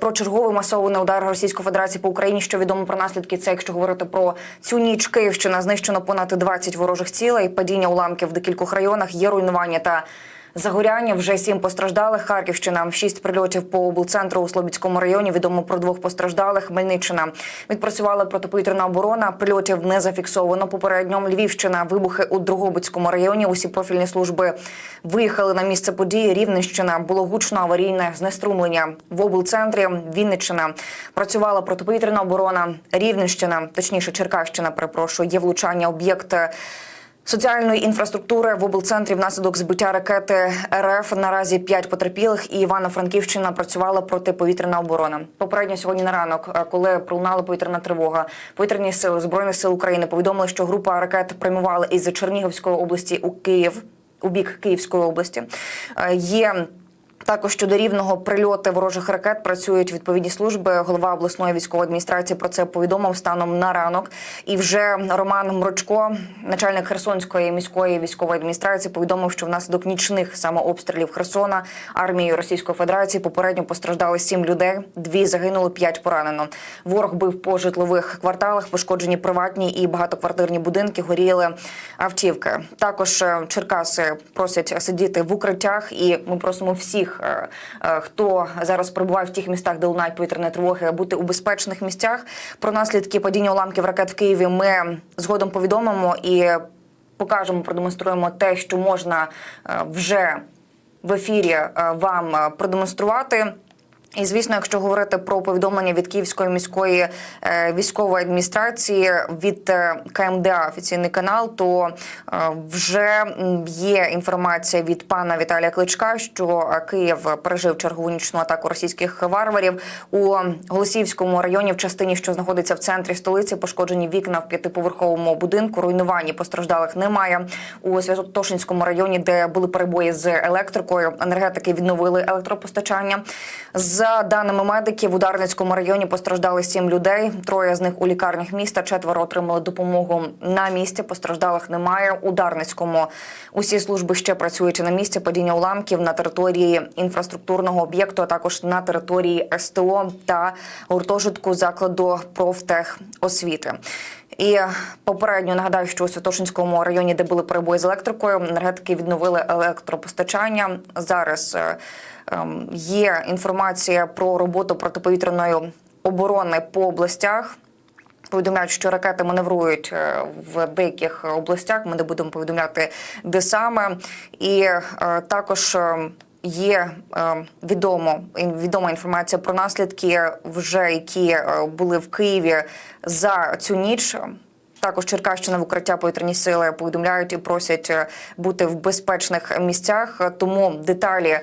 Про черговий масований удар Російської Федерації по Україні, що відомо про наслідки, це якщо говорити про цю ніч. Київщина знищено понад 20 ворожих цілей, падіння уламків в декількох районах, є руйнування та загоряння. Вже сім постраждалих. Харківщина, шість прильотів по облцентру у Слобідському районі. Відомо про двох постраждалих. Хмельниччина відпрацювала протиповітряна оборона. Прильотів не зафіксовано. Попередньо Львівщина, вибухи у Другобицькому районі. Усі профільні служби виїхали на місце події. Рівненщина було гучно аварійне знеструмлення в облцентрі. Вінниччина працювала протиповітряна оборона. Рівненщина, точніше, Черкащина, перепрошую, є влучання об'єкти. Соціальної інфраструктури в облцентрі внаслідок збиття ракети РФ наразі п'ять потерпілих і Івано-Франківщина працювала протиповітряна оборона. Попередньо сьогодні на ранок, е, коли пролунала повітряна тривога, повітряні сили збройних сил України повідомили, що група ракет прямувала із Чернігівської області у Київ у бік Київської області. Е, Є також щодо рівного прильоти ворожих ракет працюють відповідні служби. Голова обласної військової адміністрації про це повідомив станом на ранок. І вже Роман Мрочко, начальник Херсонської міської військової адміністрації, повідомив, що внаслідок нічних самообстрілів Херсона армією Російської Федерації попередньо постраждали сім людей. Дві загинули, п'ять поранено. Ворог бив по житлових кварталах, пошкоджені приватні і багатоквартирні будинки, горіли автівки. Також е, Черкаси просять сидіти в укриттях, і ми просимо всіх, е, е, хто зараз перебуває в тих містах, де лунають повітряні тривоги, бути у безпечних місцях. Про наслідки падіння уламків ракет в Києві ми згодом повідомимо і покажемо, продемонструємо те, що можна вже в ефірі вам продемонструвати. І звісно, якщо говорити про повідомлення від Київської міської е, військової адміністрації від е, КМДА офіційний канал, то е, вже є інформація від пана Віталія Кличка, що Київ пережив чергову нічну атаку російських варварів у Голосіївському районі, в частині, що знаходиться в центрі столиці, пошкоджені вікна в п'ятиповерховому будинку. Руйнувані постраждалих немає у Святотошинському районі, де були перебої з електрикою. Енергетики відновили електропостачання. За даними медиків, в Ударницькому районі постраждали сім людей. Троє з них у лікарнях міста. Четверо отримали допомогу на місці. Постраждалих немає. У Дарницькому усі служби ще працюють на місці падіння уламків на території інфраструктурного об'єкту, а також на території СТО та гуртожитку закладу профтехосвіти. І попередньо нагадаю, що у Святошинському районі, де були перебої з електрикою, енергетики відновили електропостачання. Зараз е, ем, є інформація про роботу протиповітряної оборони по областях. Повідомляють, що ракети маневрують е, в деяких областях. Ми не будемо повідомляти, де саме, і е, також. Є е, відомо відома інформація про наслідки, вже які е, були в Києві за цю ніч. Також Черкащина в укриття повітряні сили повідомляють і просять е, бути в безпечних місцях. Тому деталі е,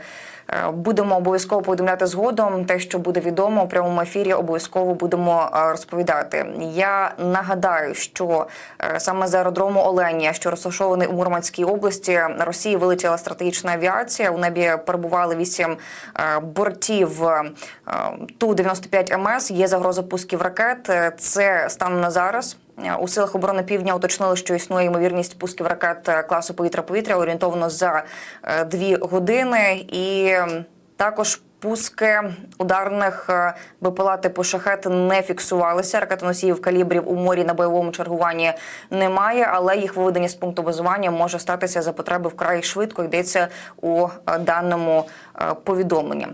будемо обов'язково повідомляти згодом. Те, що буде відомо у прямому ефірі, обов'язково будемо е, розповідати. Я нагадаю, що саме з аеродрому Оленія, що розташований у Мурманській області, Росії вилетіла стратегічна авіація. У небі перебували вісім бортів ту 95 МС. Є загроза пусків ракет. Це станом на зараз. У силах оборони півдня уточнили, що існує ймовірність пусків ракет класу повітря-повітря орієнтовно за е, дві години, і також пуски ударних е, БПЛА типу шахет не фіксувалися. Ракетоносіїв калібрів у морі на бойовому чергуванні немає, але їх виведення з пункту базування може статися за потреби вкрай швидко. Йдеться у е, даному повідомленні.